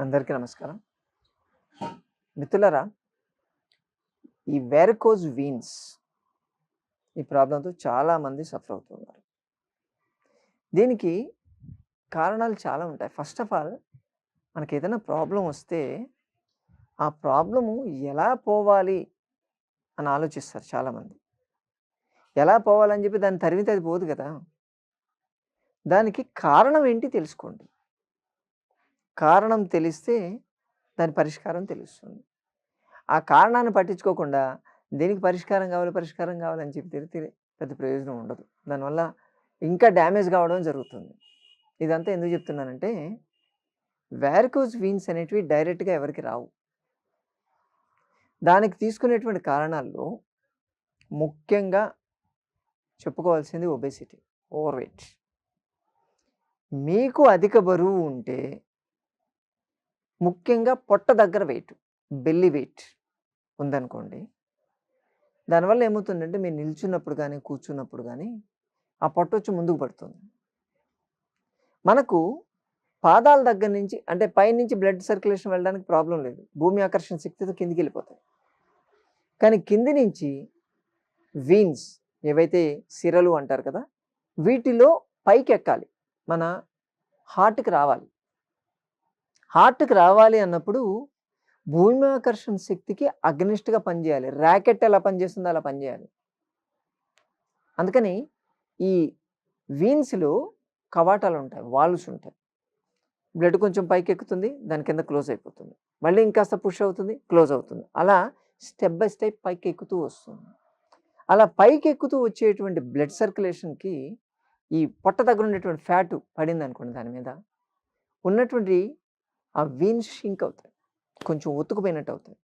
అందరికీ నమస్కారం. మిత్రులరా ఈ వెరకోజ్ వీన్స్ ఈ ప్రాబ్లంతో చాలామంది సఫర్ అవుతున్నారు. దీనికి కారణాలు చాలా ఉంటాయి. ఫస్ట్ ఆఫ్ ఆల్ మనకి ఏదైనా ప్రాబ్లం వస్తే ఆ ప్రాబ్లము ఎలా పోవాలి అని ఆలోచిస్తారు చాలామంది. ఎలా పోవాలని చెప్పి దాన్ని తరిమితే అది పోదు కదా. దానికి కారణం ఏంటి తెలుసుకోండి. కారణం తెలిస్తే దాని పరిష్కారం తెలుస్తుంది. ఆ కారణాన్ని పట్టించుకోకుండా దేనికి పరిష్కారం కావాలి పరిష్కారం కావాలని చెప్పి తిరిగి పెద్ద ప్రయోజనం ఉండదు. దానివల్ల ఇంకా డ్యామేజ్ కావడం జరుగుతుంది. ఇదంతా ఎందుకు చెప్తున్నానంటే వ్యారికోజ్ వీన్స్ అనేటివి డైరెక్ట్గా ఎవరికి రావు. దానికి తీసుకునేటువంటి కారణాల్లో ముఖ్యంగా చెప్పుకోవాల్సింది ఒబేసిటీ ఓవర్ వెయిట్ మీకు అధిక బరువు ఉంటే ముఖ్యంగా పొట్ట దగ్గర వెయిట్ బెల్లి వెయిట్ ఉందనుకోండి. దానివల్ల ఏమవుతుందంటే మీరు నిల్చున్నప్పుడు కానీ కూర్చున్నప్పుడు కానీ ఆ పొట్ట వచ్చి ముందుకు పడుతుంది. మనకు పాదాల దగ్గర నుంచి అంటే పైనుంచి బ్లడ్ సర్క్యులేషన్ వెళ్ళడానికి ప్రాబ్లం లేదు. భూమి ఆకర్షణ శక్తితో కిందికి వెళ్ళిపోతాయి. కానీ కింది నుంచి వీన్స్ ఏవైతే సిరలు అంటారు కదా వీటిలో పైకి ఎక్కాలి మన హార్ట్కి రావాలి. హార్ట్కి రావాలి అన్నప్పుడు భూమి ఆకర్షణ శక్తికి అగ్నిస్ట్గా పనిచేయాలి. ర్యాకెట్ ఎలా పనిచేస్తుందో అలా పనిచేయాలి. అందుకని ఈ వీన్స్లో కవాటాలు ఉంటాయి వాల్వ్స్ ఉంటాయి బ్లడ్ కొంచెం పైకి ఎక్కుతుంది దాని కింద క్లోజ్ అయిపోతుంది. మళ్ళీ ఇంకాస్త పుష్ అవుతుంది క్లోజ్ అవుతుంది. అలా స్టెప్ బై స్టెప్ పైకి ఎక్కుతూ వస్తుంది. అలా పైకి ఎక్కుతూ వచ్చేటువంటి బ్లడ్ సర్క్యులేషన్కి ఈ పొట్ట దగ్గర ఉండేటువంటి ఫ్యాటు పడింది అనుకోండి దాని మీద ఉన్నటువంటి ఆ వీన్స్ షింక్ అవుతాయి. కొంచెం ఒత్తుకుపోయినట్టు అవుతాయి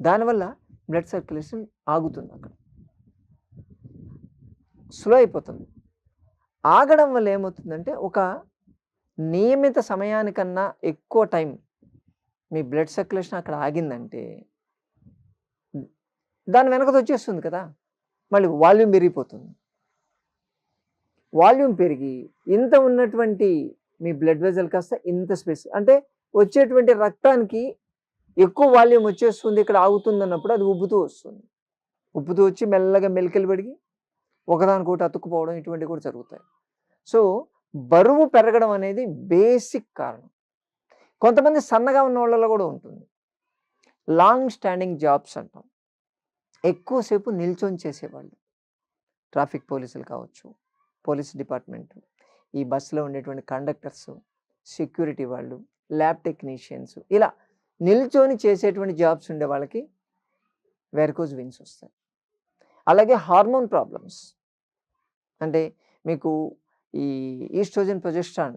దానివల్ల బ్లడ్ సర్క్యులేషన్ ఆగుతుంది అక్కడ. స్లో అయిపోతుంది. ఆగడం వల్ల ఏమవుతుందంటే ఒక నియమిత సమయానికన్నా ఎక్కువ టైం మీ బ్లడ్ సర్క్యులేషన్ అక్కడ ఆగిందంటే దాని వెనకది వచ్చేస్తుంది కదా! మళ్ళీ వాల్యూమ్ పెరిగిపోతుంది. వాల్యూమ్ పెరిగి ఇంత ఉన్నటువంటి మీ బ్లడ్ వెజల్ కాస్త ఇంత స్పేస్ అంటే వచ్చేటువంటి రక్తానికి ఎక్కువ వాల్యూమ్ వచ్చేస్తుంది ఇక్కడ ఆగుతుంది అన్నప్పుడు అది ఉబ్బుతూ వస్తుంది. ఉబ్బుతూ వచ్చి మెల్లగా మెలికలు పెడిగి ఒకదానికొకటి అతుక్కుపోవడం ఇటువంటివి కూడా జరుగుతాయి. సో బరువు పెరగడం అనేది బేసిక్ కారణం. కొంతమంది సన్నగా ఉన్న వాళ్ళలో కూడా ఉంటుంది. లాంగ్ స్టాండింగ్ జాబ్స్ అంటాం. ఎక్కువసేపు నిల్చొని చేసేవాళ్ళు. ట్రాఫిక్ పోలీసులు కావచ్చు పోలీస్ డిపార్ట్మెంట్ ఈ బస్సులో ఉండేటువంటి కండక్టర్స్ సెక్యూరిటీ వాళ్ళు ల్యాబ్ టెక్నీషియన్స్ ఇలా నిల్చొని చేసేటువంటి జాబ్స్ ఉండే వాళ్ళకి వెరకోజ్ విన్స్ వస్తాయి. అలాగే హార్మోన్ ప్రాబ్లమ్స్. అంటే మీకు ఈ ఈస్ట్రోజన్ ప్రొజెస్ట్రాన్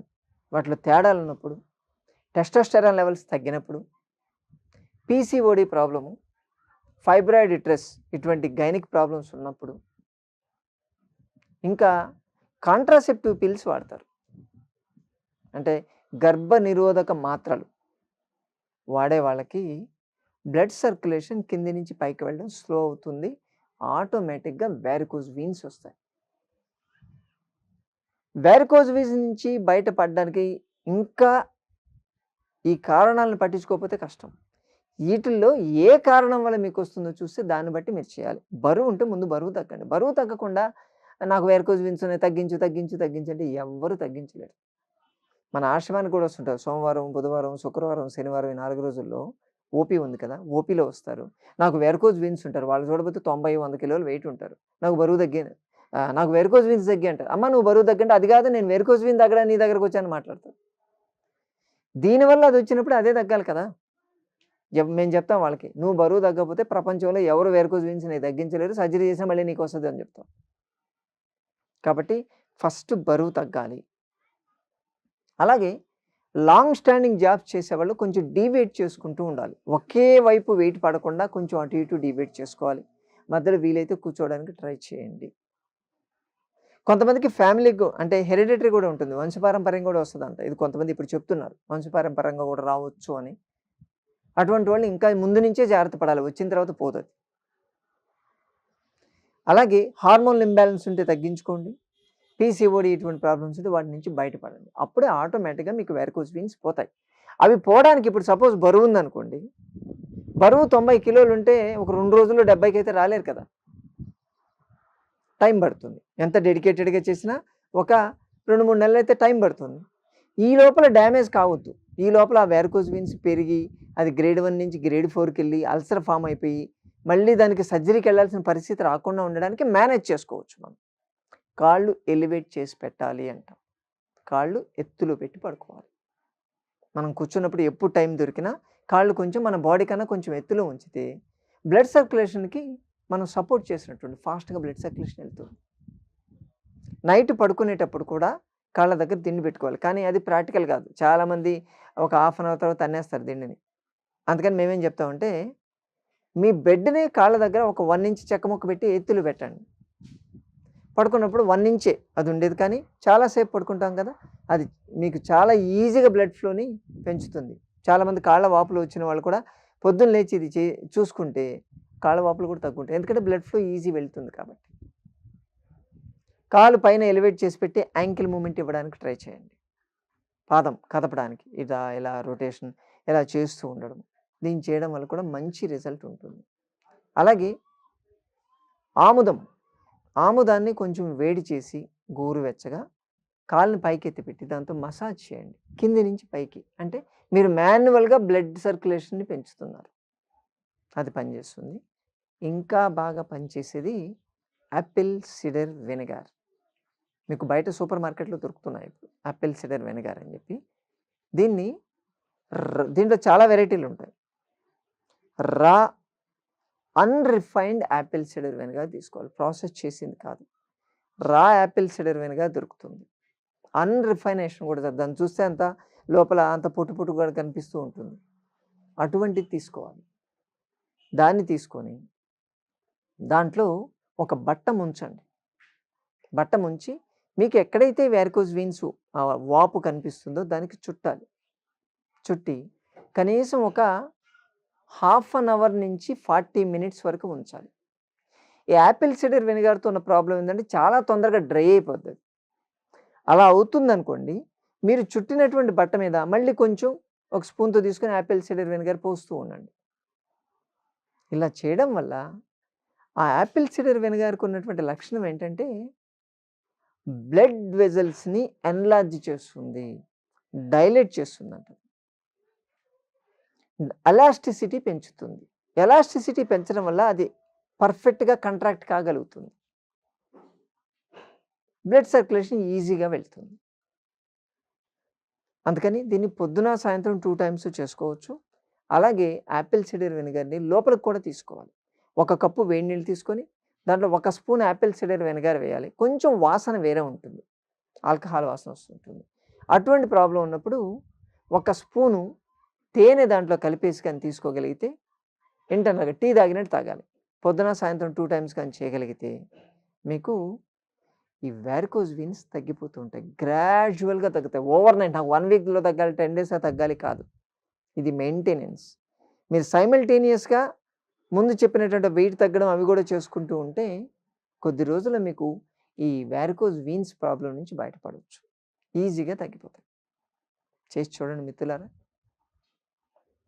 వాటిలో తేడాలు ఉన్నప్పుడు టెస్టోస్టెరాన్ లెవెల్స్ తగ్గినప్పుడు పీసీఓడి ప్రాబ్లము ఫైబ్రాయిడ్ ఇట్రెస్ ఇటువంటి గైనిక్ ప్రాబ్లమ్స్ ఉన్నప్పుడు ఇంకా కాంట్రాసెప్టివ్ పిల్స్ వాడతారు. అంటే గర్భ నిరోధక మాత్రలు వాడే వాళ్ళకి బ్లడ్ సర్క్యులేషన్ కింది నుంచి పైకి వెళ్ళడం స్లో అవుతుంది. ఆటోమేటిక్గా వ్యారికోజ్ వీన్స్ వస్తాయి. వ్యారికోజ్ వీన్స్ నుంచి బయటపడడానికి ఇంకా ఈ కారణాలను పట్టించుకోకపోతే కష్టం. వీటిల్లో ఏ కారణం వల్ల మీకు వస్తుందో చూస్తే దాన్ని బట్టి మీరు చేయాలి. బరువు ఉంటే ముందు బరువు తగ్గండి. బరువు తగ్గకుండా నాకు వేరకోజ్ విన్స్ తగ్గించు తగ్గించు తగ్గించండి ఎవ్వరు తగ్గించలేరు. మన ఆశ్రమానికి కూడా వస్తుంటారు. సోమవారం బుధవారం శుక్రవారం శనివారం ఈ నాలుగు రోజుల్లో ఓపీ ఉంది కదా ఓపీలో వస్తారు. నాకు వెరకోజ్ విన్స్ ఉంటారు. వాళ్ళు చూడబోతే తొంభై వంద కిలోలు వెయిట్ ఉంటారు. నాకు బరువు తగ్గి నాకు వెరకోజ్ విన్స్ తగ్గి అంటారు. అమ్మ నువ్వు బరువు తగ్గంటే అది కాదు నేను వెరకోజ్ విన్ తగ్గడా నీ దగ్గరకు వచ్చాను మాట్లాడతాను దీనివల్ల అది వచ్చినప్పుడు అదే తగ్గాలి కదా. మేము చెప్తాం వాళ్ళకి నువ్వు బరువు తగ్గకపోతే ప్రపంచంలో ఎవరు వెరకోజ్ విన్స్ నీకు తగ్గించలేరు సర్జరీ చేసినా మళ్ళీ నీకు వస్తుంది అని చెప్తాం. కాబట్టి ఫస్ట్ బరువు తగ్గాలి. అలాగే లాంగ్ స్టాండింగ్ జాబ్స్ చేసేవాళ్ళు కొంచెం డీవేట్ చేసుకుంటూ ఉండాలి. ఒకే వైపు వెయిట్ పడకుండా కొంచెం అటు ఇటు డీవేట్ చేసుకోవాలి. మధ్యలో వీలైతే కూర్చోవడానికి ట్రై చేయండి. కొంతమందికి ఫ్యామిలీ అంటే హెరిడిటరీ కూడా ఉంటుంది. వంశపారంపర్యం కూడా వస్తుందంట. ఇది కొంతమంది ఇప్పుడు చెప్తున్నారు. వంశపారంపర్యంగా కూడా రావచ్చు అని. అటువంటి వాళ్ళు ఇంకా ముందు నుంచే జాగ్రత్త పడాలి. వచ్చిన తర్వాత పోతుంది అలాగే హార్మోన్ ఇంబ్యాలెన్స్ ఉంటే తగ్గించుకోండి. పీసీఓడి ఇటువంటి ప్రాబ్లమ్స్ ఉంటే వాటి నుంచి బయటపడండి. అప్పుడే ఆటోమేటిక్గా మీకు వెరకోజ్ వీన్స్ పోతాయి. అవి పోవడానికి ఇప్పుడు సపోజ్ బరువు ఉందనుకోండి. బరువు తొంభై కిలోలు ఉంటే ఒక రెండు రోజుల్లో డెబ్బైకి అయితే రాలేరు కదా. టైం పడుతుంది. ఎంత డెడికేటెడ్గా చేసినా ఒక రెండు మూడు నెలలు అయితే టైం పడుతుంది. ఈ లోపల డ్యామేజ్ కావద్దు. ఈ లోపల ఆ వ్యారకోజ్ వీన్స్ పెరిగి అది గ్రేడ్ వన్ నుంచి గ్రేడ్ ఫోర్కి వెళ్ళి అల్సర్ ఫామ్ అయిపోయి మళ్ళీ దానికి సర్జరీకి వెళ్ళాల్సిన పరిస్థితి రాకుండా ఉండడానికి మేనేజ్ చేసుకోవచ్చు మనం. కాళ్ళు ఎలివేట్ చేసి పెట్టాలి అంటాం. కాళ్ళు ఎత్తులో పెట్టి పడుకోవాలి. మనం కూర్చున్నప్పుడు ఎప్పుడు టైం దొరికినా కాళ్ళు కొంచెం మన బాడీ కన్నా కొంచెం ఎత్తులో ఉంచితే బ్లడ్ సర్క్యులేషన్కి మనం సపోర్ట్ చేసినట్టుంది ఫాస్ట్గా బ్లడ్ సర్క్యులేషన్ వెళ్తుంది. నైట్ పడుకునేటప్పుడు కూడా కాళ్ళ దగ్గర దిండి పెట్టుకోవాలి. కానీ అది ప్రాక్టికల్ కాదు. చాలామంది ఒక హాఫ్ అన్ అవర్ తర్వాత అన్నేస్తారు దిండిని. అందుకని మేమేం చెప్తామంటే మీ బెడ్ని కాళ్ళ దగ్గర ఒక వన్ ఇంచ్ చెక్క ముక్క పెట్టి ఎత్తులు పెట్టండి. పడుకున్నప్పుడు వన్ ఇంచే అది ఉండేది కానీ చాలాసేపు పడుకుంటాం కదా అది మీకు చాలా ఈజీగా బ్లడ్ ఫ్లోని పెంచుతుంది. చాలామంది కాళ్ళ వాపులు వచ్చిన వాళ్ళు కూడా పొద్దున్న లేచి ఇది చే చూసుకుంటే కాళ్ళ వాపులు కూడా తగ్గుంటాయి. ఎందుకంటే బ్లడ్ ఫ్లో ఈజీ వెళ్తుంది కాబట్టి. కాలు పైన ఎలివేట్ చేసి పెట్టి యాంకిల్ మూమెంట్ ఇవ్వడానికి ట్రై చేయండి. పాదం కదపడానికి. ఇలా ఇలా రొటేషన్ ఇలా చేస్తూ ఉండడం దీన్ని చేయడం వల్ల కూడా మంచి రిజల్ట్ ఉంటుంది. అలాగే ఆముదం ఆముదాన్ని కొంచెం వేడి చేసి గోరువెచ్చగా కాళ్ళని పైకి ఎత్తి పెట్టి దాంతో మసాజ్ చేయండి. కింది నుంచి పైకి. అంటే మీరు మాన్యువల్గా బ్లడ్ సర్క్యులేషన్ని పెంచుతున్నారు. అది పనిచేస్తుంది. ఇంకా బాగా పనిచేసేది యాపిల్ సిడర్ వెనిగార్. మీకు బయట సూపర్ మార్కెట్లో దొరుకుతున్నాయి ఇప్పుడు. యాపిల్ సిడర్ వెనిగార్ అని చెప్పి. దీన్ని ర- దీంట్లో చాలా వెరైటీలు ఉంటాయి రా. అన్రిఫైన్డ్ యాపిల్ సిడర్ వెనుగా తీసుకోవాలి. ప్రాసెస్ చేసింది కాదు. రా యాపిల్ సిడర్ వెనుగా దొరుకుతుంది. అన్రిఫైనేషన్ కూడా దాన్ని చూస్తే అంత లోపల అంత పొట్టు పొట్టు కూడా కనిపిస్తూ ఉంటుంది. అటువంటిది తీసుకోవాలి. దాన్ని తీసుకొని దాంట్లో ఒక బట్ట ముంచండి. బట్ట ముంచి మీకు ఎక్కడైతే వ్యారికోజ్ వీన్స్ వాపు కనిపిస్తుందో దానికి చుట్టాలి. చుట్టి కనీసం ఒక హాఫ్ అన్ అవర్ నుంచి ఫార్టీ మినిట్స్ వరకు ఉంచాలి. ఈ యాపిల్ సిడర్ వెనిగార్తో ఉన్న ప్రాబ్లం ఏంటంటే చాలా తొందరగా డ్రై అయిపోతుంది అలా అవుతుంది అనుకోండి మీరు చుట్టినటువంటి బట్ట మీద మళ్ళీ కొంచెం ఒక స్పూన్తో తీసుకొని యాపిల్ సిడర్ వెనిగర్ పోస్తూ ఉండండి. ఇలా చేయడం వల్ల ఆ యాపిల్ సిడర్ వెనిగర్కి ఉన్నటువంటి లక్షణం ఏంటంటే బ్లడ్ వెజల్స్ని ఎన్లార్జ్ చేస్తుంది డైలేట్ చేస్తుంది అంటారు ఎలాస్టిసిటీ పెంచుతుంది. ఎలాస్టిసిటీ పెంచడం వల్ల అది పర్ఫెక్ట్గా కంట్రాక్ట్ కాగలుగుతుంది. బ్లడ్ సర్క్యులేషన్ ఈజీగా వెళ్తుంది. అందుకని దీన్ని పొద్దున సాయంత్రం టూ టైమ్స్ చేసుకోవచ్చు. అలాగే యాపిల్ సిడర్ వెనిగర్ని లోపలికి కూడా తీసుకోవాలి. ఒక కప్పు వేడి నీళ్ళు తీసుకొని దాంట్లో ఒక స్పూన్ యాపిల్ సిడర్ వెనిగర్ వేయాలి. కొంచెం వాసన వేరే ఉంటుంది. ఆల్కహాల్ వాసన వస్తుంటుంది. అటువంటి ప్రాబ్లం ఉన్నప్పుడు ఒక స్పూను తేనె దాంట్లో కలిపేసి కానీ తీసుకోగలిగితే ఇంటర్నల్గా టీ తాగినట్టు తాగాలి. పొద్దున సాయంత్రం టూ టైమ్స్ కానీ చేయగలిగితే మీకు ఈ వ్యారికోజ్ వీన్స్ తగ్గిపోతూ ఉంటాయి. గ్రాడ్యువల్గా తగ్గుతాయి. ఓవర్ నైట్ నాకు వన్ వీక్లో తగ్గాలి టెన్ డేస్లో తగ్గాలి కాదు. ఇది మెయింటెనెన్స్ మీరు సైమల్టేనియస్గా ముందు చెప్పినటువంటి వెయిట్ తగ్గడం అవి కూడా చేసుకుంటూ ఉంటే కొద్ది రోజుల్లో మీకు ఈ వ్యారికోజ్ వీన్స్ ప్రాబ్లం నుంచి బయటపడవచ్చు. ఈజీగా తగ్గిపోతాయి. చేసి చూడండి మిత్రులారా.